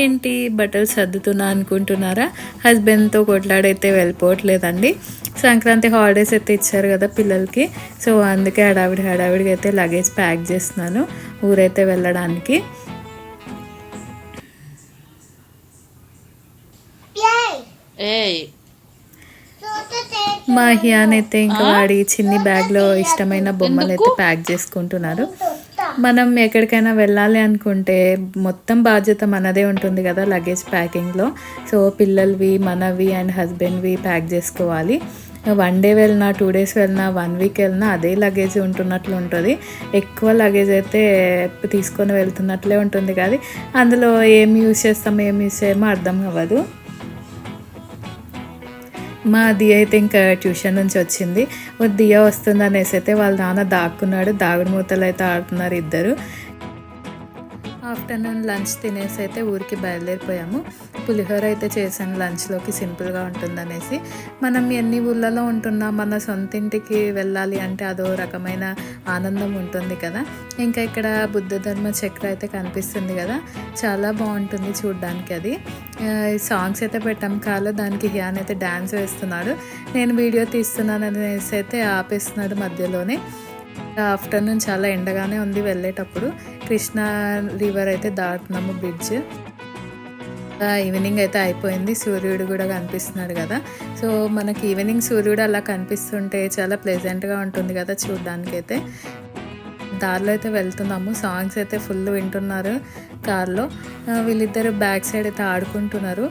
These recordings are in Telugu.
ఏంటి బట్టలు సర్దుతున్నా అనుకుంటున్నారా? హస్బెండ్తో కొట్లాడైతే వెళ్ళిపోవట్లేదండి. సంక్రాంతి హాలిడేస్ అయితే ఇచ్చారు కదా పిల్లలకి. సో అందుకే హడావిడి హడావిడిగా అయితే లగేజ్ ప్యాక్ చేస్తున్నాను ఊరైతే వెళ్ళడానికి. ఏయ్. మా హియాన్ అయితే ఇంకా వాడి చిన్ని బ్యాగ్లో ఇష్టమైన బొమ్మలు అయితే ప్యాక్ చేసుకుంటున్నారు. మనం ఎక్కడికైనా వెళ్ళాలి అనుకుంటే మొత్తం బాధ్యత మనదే ఉంటుంది కదా లగేజ్ ప్యాకింగ్లో సో పిల్లలవి మనవి అండ్ హస్బెండ్వి ప్యాక్ చేసుకోవాలి. వన్ డే వెళ్ళినా టూ డేస్ వెళ్ళినా వన్ వీక్ వెళ్ళినా అదే లగేజ్ ఉంటున్నట్లు ఉంటుంది. ఎక్కువ లగేజ్ అయితే తీసుకొని వెళ్తున్నట్లే ఉంటుంది కానీ అందులో ఏం యూస్ చేస్తామో ఏం యూస్ చేయమో అర్థం అవ్వదు. మా దియ అయితే ఇంకా ట్యూషన్ నుంచి వచ్చింది. దియా వస్తుంది అనేసి అయితే వాళ్ళ నాన్న దాక్కున్నాడు. దాగుడు మూతలు అయితే ఆడుతున్నారు ఇద్దరు. ఆఫ్టర్నూన్ లంచ్ తినేసి అయితే ఊరికి బయలుదేరిపోయాము. పులిహోర అయితే చేశాను లంచ్లోకి సింపుల్గా ఉంటుందనేసి. మనం ఎన్ని ఊళ్ళలో ఉంటున్నా మన సొంత ఇంటికి వెళ్ళాలి అంటే అదో రకమైన ఆనందం ఉంటుంది కదా. ఇంకా ఇక్కడ బుద్ధ ధర్మ చక్ర అయితే కనిపిస్తుంది కదా. చాలా బాగుంటుంది చూడడానికి అది. సాంగ్స్ అయితే పెట్టాం. కాలో దానికి హియాన్ అయితే డ్యాన్స్ వేస్తున్నాడు. నేను వీడియో తీస్తున్నాను అనేసి అయితే ఆపేస్తున్నాడు మధ్యలోనే. ఆఫ్టర్నూన్ చాలా ఎండగానే ఉంది వెళ్ళేటప్పుడు. కృష్ణా రివర్ అయితే దాటుతున్నాము బ్రిడ్జ్. ఈవినింగ్ అయితే అయిపోయింది. సూర్యుడు కూడా కనిపిస్తున్నాడు కదా. సో మనకి ఈవినింగ్ సూర్యుడు అలా కనిపిస్తుంటే చాలా ప్లెజెంట్గా ఉంటుంది కదా చూడడానికి అయితే దారిలో అయితే వెళ్తున్నాము. సాంగ్స్ అయితే ఫుల్ వింటున్నారు కార్లో. వీళ్ళిద్దరు బ్యాక్ సైడ్ అయితే ఆడుకుంటున్నారు.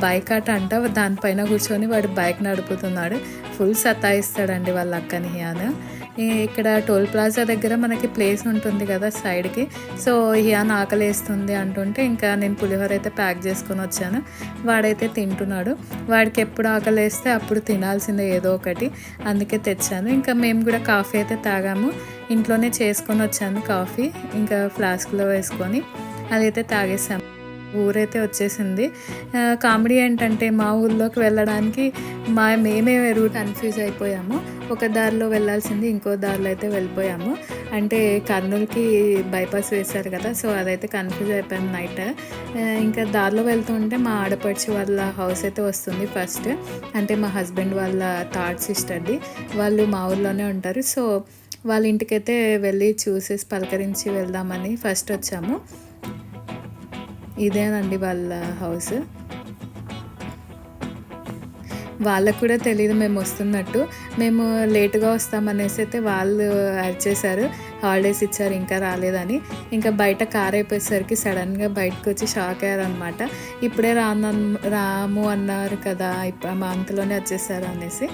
బైక్ అట అంట దానిపైన కూర్చొని వాడు బైక్ నడుపుతున్నాడు. ఫుల్ సతాయిస్తాడండి వాళ్ళ అక్కని హియాన్. ఇక్కడ టోల్ ప్లాజా దగ్గర మనకి ప్లేస్ ఉంటుంది కదా సైడ్కి. సో హియాన్ ఆకలేస్తుంది అంటుంటే ఇంకా నేను పులిహోర అయితే ప్యాక్ చేసుకొని వచ్చాను. వాడైతే తింటున్నాడు. వాడికి ఎప్పుడు ఆకలేస్తే అప్పుడు తినాల్సిందే ఏదో ఒకటి. అందుకే తెచ్చాను. ఇంకా మేము కూడా కాఫీ అయితే తాగాము. ఇంట్లోనే చేసుకొని వచ్చాను కాఫీ. ఇంకా ఫ్లాస్క్లో వేసుకొని అదైతే తాగేసాము ఊరైతే వచ్చేసింది. కామెడీ ఏంటంటే మా ఊర్లోకి వెళ్ళడానికి మా మేమే రూట్ కన్ఫ్యూజ్ అయిపోయాము. ఒక దారిలో వెళ్ళాల్సింది ఇంకో దారిలో అయితే వెళ్ళిపోయాము. అంటే కర్నూలుకి బైపాస్ వేశారు కదా సో అదైతే కన్ఫ్యూజ్ అయిపోయింది నైట్. ఇంకా దారిలో వెళ్తుంటే మా ఆడపడిచి వాళ్ళ హౌస్ అయితే వస్తుంది ఫస్ట్. అంటే మా హస్బెండ్ వాళ్ళ థర్డ్ సిస్టర్ది వాళ్ళు మా ఊర్లోనే ఉంటారు. సో వాళ్ళ ఇంటికైతే వెళ్ళి చూసేసి పలకరించి వెళ్దామని ఫస్ట్ వచ్చాము. ఇదేనండి వాళ్ళ హౌస్. వాళ్ళకు కూడా తెలియదు మేము వస్తున్నట్టు. మేము లేటుగా వస్తామనేసి అయితే వాళ్ళు అరిచేశారు. హాలిడేస్ ఇచ్చారు ఇంకా రాలేదని. ఇంకా బయట కార్ అయిపోయేసరికి సడన్గా బయటకు వచ్చి షాక్ అయ్యారనమాట ఇప్పుడే రాను రాము అన్నారు కదా ఇప్పుడు మా అంతలోనే వచ్చేసారు అనేసి.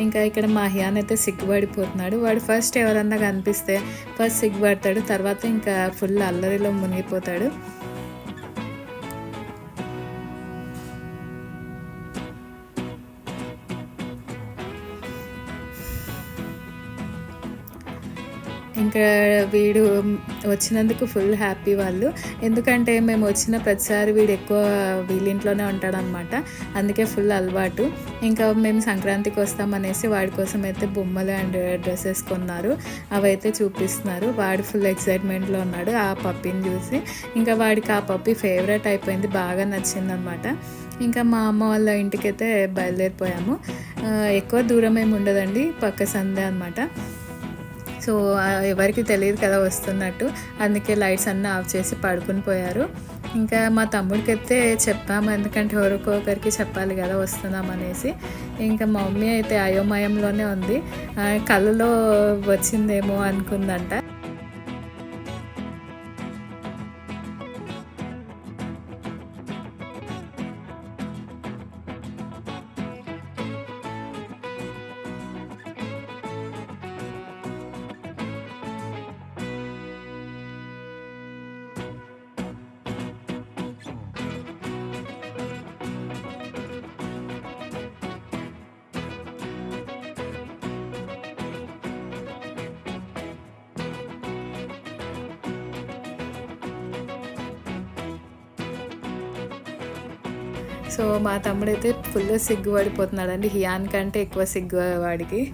ఇంకా ఇక్కడ మా హియాన్ అయితే సిగ్గుపడిపోతున్నాడు. వాడు ఫస్ట్ ఎవరన్నా కనిపిస్తే ఫస్ట్ సిగ్గుపడతాడు. తర్వాత ఇంకా ఫుల్ అల్లరిలో మునిగిపోతాడు. ఇంకా వీడు వచ్చినందుకు ఫుల్ హ్యాపీ వాళ్ళు. ఎందుకంటే మేము వచ్చిన ప్రతిసారి వీడు ఎక్కువ వీళ్ళింట్లోనే ఉంటాడనమాట అందుకే ఫుల్ అలవాటు. ఇంకా మేము సంక్రాంతికి వస్తామనేసి వాడి కోసం అయితే బొమ్మలు అండ్ డ్రెస్సెస్ కొన్నారు. అవైతే చూపిస్తున్నారు. వాడు ఫుల్ ఎక్సైట్మెంట్లో ఉన్నాడు ఆ పప్పిని చూసి. ఇంకా వాడికి ఆ పప్పి ఫేవరెట్ అయిపోయింది. బాగా నచ్చిందనమాట ఇంకా మా అమ్మ వాళ్ళ ఇంటికైతే బయలుదేరిపోయాము. ఎక్కువ దూరం ఏమి ఉండదండి. పక్క సందే అనమాట సో ఎవరికి తెలియదు కదా వస్తున్నట్టు. అందుకే లైట్స్ అన్నీ ఆఫ్ చేసి పడుకుని పోయారు. ఇంకా మా తమ్ముడికి అయితే చెప్పాము ఎందుకంటే ఎవరికొకరికి చెప్పాలి కదా వస్తున్నాం అనేసి. ఇంకా మా మమ్మీ అయితే అయోమయంలోనే ఉంది. కళ్ళలో వచ్చిందేమో అనుకుందంట. సో మా తమ్ముడైతే ఫుల్ సిగ్గుపడిపోతున్నాడండి. హియాన్ కంటే ఎక్కువ సిగ్గు వాడికి.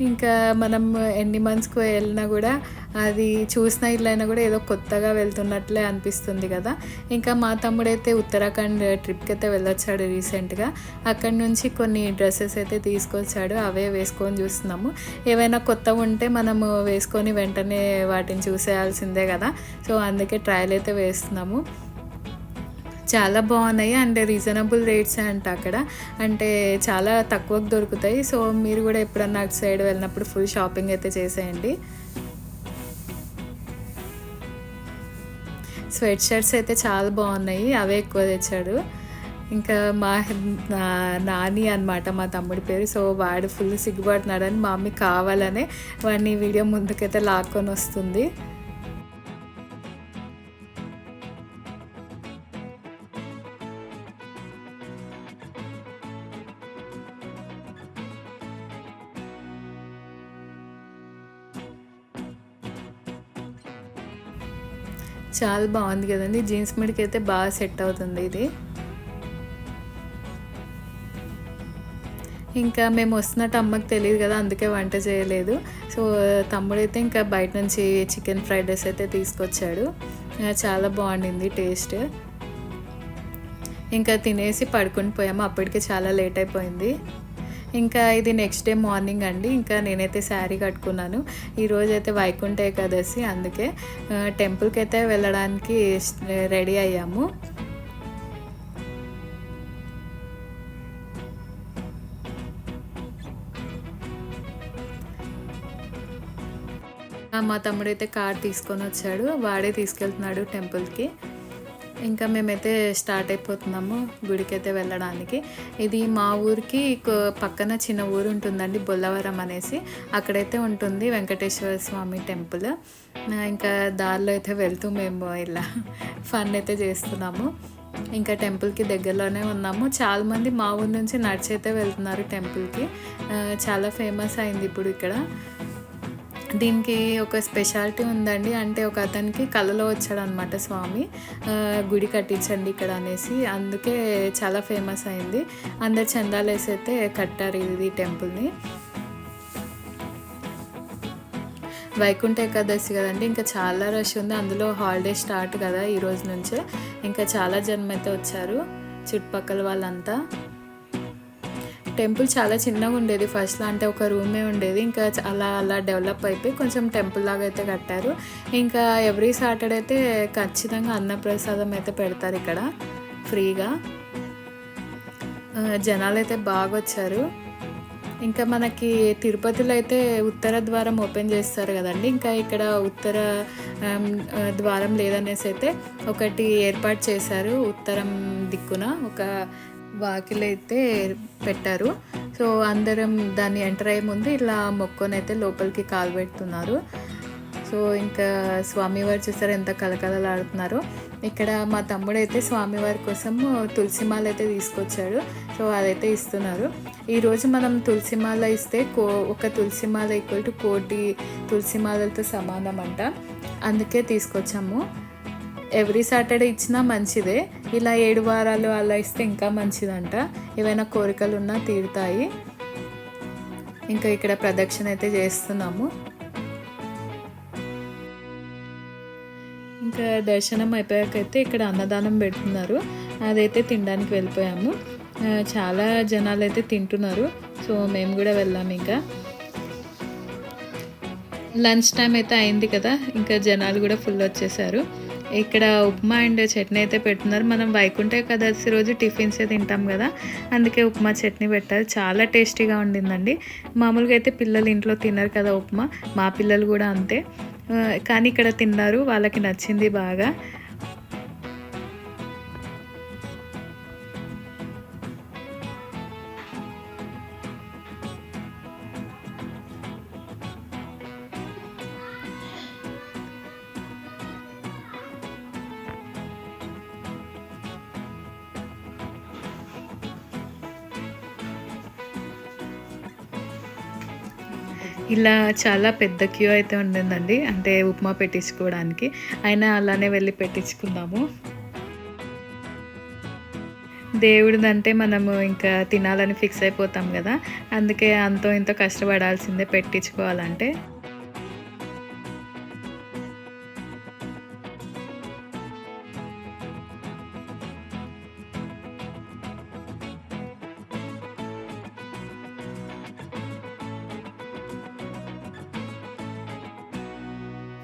ఇంకా మనం ఎన్ని మంత్స్కి వెళ్ళినా కూడా అది చూసిన ఇట్లయినా కూడా ఏదో కొత్తగా వెళ్తున్నట్లే అనిపిస్తుంది కదా. ఇంకా మా తమ్ముడైతే ఉత్తరాఖండ్ ట్రిప్కి అయితే వెళ్ళొచ్చాడు రీసెంట్గా. అక్కడ నుంచి కొన్ని డ్రెస్సెస్ అయితే తీసుకొచ్చాడు అవే వేసుకొని చూస్తున్నాము. ఏవైనా కొత్త ఉంటే మనము వేసుకొని వెంటనే వాటిని చూసేయాల్సిందే కదా. సో అందుకే ట్రయల్ అయితే వేస్తున్నాము. చాలా బాగున్నాయి అండ్ రీజనబుల్ రేట్స్ అంట అక్కడ. అంటే చాలా తక్కువకు దొరుకుతాయి. సో మీరు కూడా ఎప్పుడన్నా అటు సైడ్ వెళ్ళినప్పుడు ఫుల్ షాపింగ్ అయితే చేసేయండి. స్వెట్ షర్ట్స్ అయితే చాలా బాగున్నాయి అవే ఎక్కువ తెచ్చాడు. ఇంకా మా నా- నాని అనమాట మా తమ్ముడి పేరు. సో వాడు ఫుల్ సిగ్గుపడుతున్నాడని మా మమ్మీ కావాలనే వాడిని వీడియో ముందుకైతే లాక్కొని వస్తుంది. చాలా బాగుంది కదండి. జీన్స్ మీదకి అయితే బాగా సెట్ అవుతుంది ఇది. ఇంకా మేము వస్తున్నట్టు అమ్మకి తెలియదు కదా అందుకే వంట చేయలేదు. సో తమ్ముడైతే ఇంకా బయట నుంచి చికెన్ ఫ్రైడ్ రైస్ అయితే తీసుకొచ్చాడు. చాలా బాగుండింది టేస్ట్. ఇంకా తినేసి పడుకుని పోయాము. అప్పటికే చాలా లేట్ అయిపోయింది. ఇంకా ఇది నెక్స్ట్ డే మార్నింగ్ అండి. ఇంకా నేనైతే శారీ కట్టుకున్నాను. ఈరోజు అయితే వైకుంఠ ఏకాదశి అందుకే టెంపుల్కి అయితే వెళ్ళడానికి రెడీ అయ్యాము. మా తమ్ముడైతే కార్ తీసుకొని వచ్చాడు. వాడే తీసుకెళ్తున్నాడు టెంపుల్కి ఇంకా మేమైతే స్టార్ట్ అయిపోతున్నాము గుడికైతే వెళ్ళడానికి. ఇది మా ఊరికి పక్కన చిన్న ఊరు ఉంటుందండి బొల్లవరం అనేసి. అక్కడైతే ఉంటుంది వెంకటేశ్వర స్వామి టెంపుల్. ఇంకా దారిలో అయితే వెళ్తూ మేము ఇలా ఫన్ అయితే చేస్తున్నాము. ఇంకా టెంపుల్కి దగ్గరలోనే ఉన్నాము. చాలామంది మా ఊరు నుంచి నడిచి అయితే వెళ్తున్నారు టెంపుల్కి. చాలా ఫేమస్ అయింది ఇప్పుడు ఇక్కడ. దీనికి ఒక స్పెషాలిటీ ఉందండి. అంటే ఒక అతనికి కళలో వచ్చాడు అనమాట స్వామి గుడి కట్టించండి ఇక్కడ అనేసి అందుకే చాలా ఫేమస్ అయింది. అందరు చందాలు వేసి అయితే కట్టారు ఇది టెంపుల్ని. వైకుంఠ ఏకాదశి కదండి ఇంకా చాలా రష్ ఉంది. అందులో హాలిడే స్టార్ట్ కదా ఈరోజు నుంచే. ఇంకా చాలా జనం అయితే వచ్చారు చుట్టుపక్కల వాళ్ళంతా. టెంపుల్ చాలా చిన్నగా ఉండేది. ఫస్ట్లో అంటే ఒక రూమే ఉండేది. ఇంకా అలా అలా డెవలప్ అయిపోయి కొంచెం టెంపుల్ లాగా అయితే కట్టారు. ఇంకా ఎవ్రీ సాటర్డే అయితే ఖచ్చితంగా అన్నప్రసాదం అయితే పెడతారు ఇక్కడ. ఫ్రీగా జనాలు అయితే బాగా వచ్చారు. ఇంకా మనకి తిరుపతిలో అయితే ఉత్తర ద్వారం ఓపెన్ చేస్తారు కదండి. ఇంకా ఇక్కడ ఉత్తర ద్వారం లేదనేసి అయితే ఒకటి ఏర్పాటు చేశారు ఉత్తరం దిక్కున. ఒక వాకిలి అయితే పెట్టారు. సో అందరం దాన్ని ఎంటర్ అయ్యే ముందు ఇలా మొక్కని అయితే లోపలికి కాలు పెడుతున్నారు. సో ఇంకా స్వామివారు చూసారు ఎంత కలకలలాడుతున్నారో ఇక్కడ మా తమ్ముడు అయితే స్వామివారి కోసం తులసిమాల అయితే తీసుకొచ్చాడు. సో అదైతే ఇస్తున్నారు. ఈరోజు మనం తులసిమాల ఇస్తే కో ఒక తులసిమాల ఈక్వల్ టు కోటి తులసిమాలతో సమానం అంట అందుకే తీసుకొచ్చాము. ఎవ్రీ సాటర్డే ఇచ్చినా మంచిదే. ఇలా ఏడు వారాలు అలా ఇస్తే ఇంకా మంచిదంట. ఏవైనా కోరికలు ఉన్నా తీరుతాయి. ఇంకా ఇక్కడ ప్రదక్షిణ అయితే చేస్తున్నాము. ఇంకా దర్శనం అయిపోయాకైతే ఇక్కడ అన్నదానం పెడుతున్నారు. అదైతే తినడానికి వెళ్ళిపోయాము. చాలా జనాలు అయితే తింటున్నారు. సో మేము కూడా వెళ్ళాము ఇంకా. లంచ్ టైం అయితే అయింది కదా. ఇంకా జనాలు కూడా ఫుల్ వచ్చేసారు. ఇక్కడ ఉప్మా అండ్ చట్నీ అయితే పెడుతున్నారు మనం వైకుంఠ ఏకాదశి రోజు టిఫిన్స్ తింటాం కదా. అందుకే ఉప్మా చట్నీ పెట్టారు. చాలా టేస్టీగా ఉండిందండి. మామూలుగా అయితే పిల్లలు ఇంట్లో తినరు కదా ఉప్మా. మా పిల్లలు కూడా అంతే. కానీ ఇక్కడ తిన్నారు. వాళ్ళకి నచ్చింది బాగా. ఇలా చాలా పెద్ద క్యూ అయితే ఉండిందండి. అంటే ఉప్మా పెట్టించుకోవడానికి. అయినా అలానే వెళ్ళి పెట్టించుకున్నాము దేవుడిదంటే మనము ఇంకా తినాలని ఫిక్స్ అయిపోతాం కదా. అందుకే అంతో ఇంతో కష్టపడాల్సిందే పెట్టించుకోవాలంటే.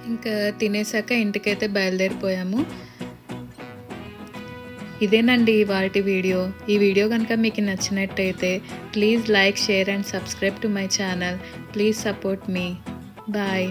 ఇంకా తినేసాక ఇంటికైతే బయలుదేరిపోయాము. ఇదేనండి వాటి వీడియో. ఈ వీడియో కనుక మీకు నచ్చినట్టయితే please like share and subscribe to my channel. Please support me. Bye.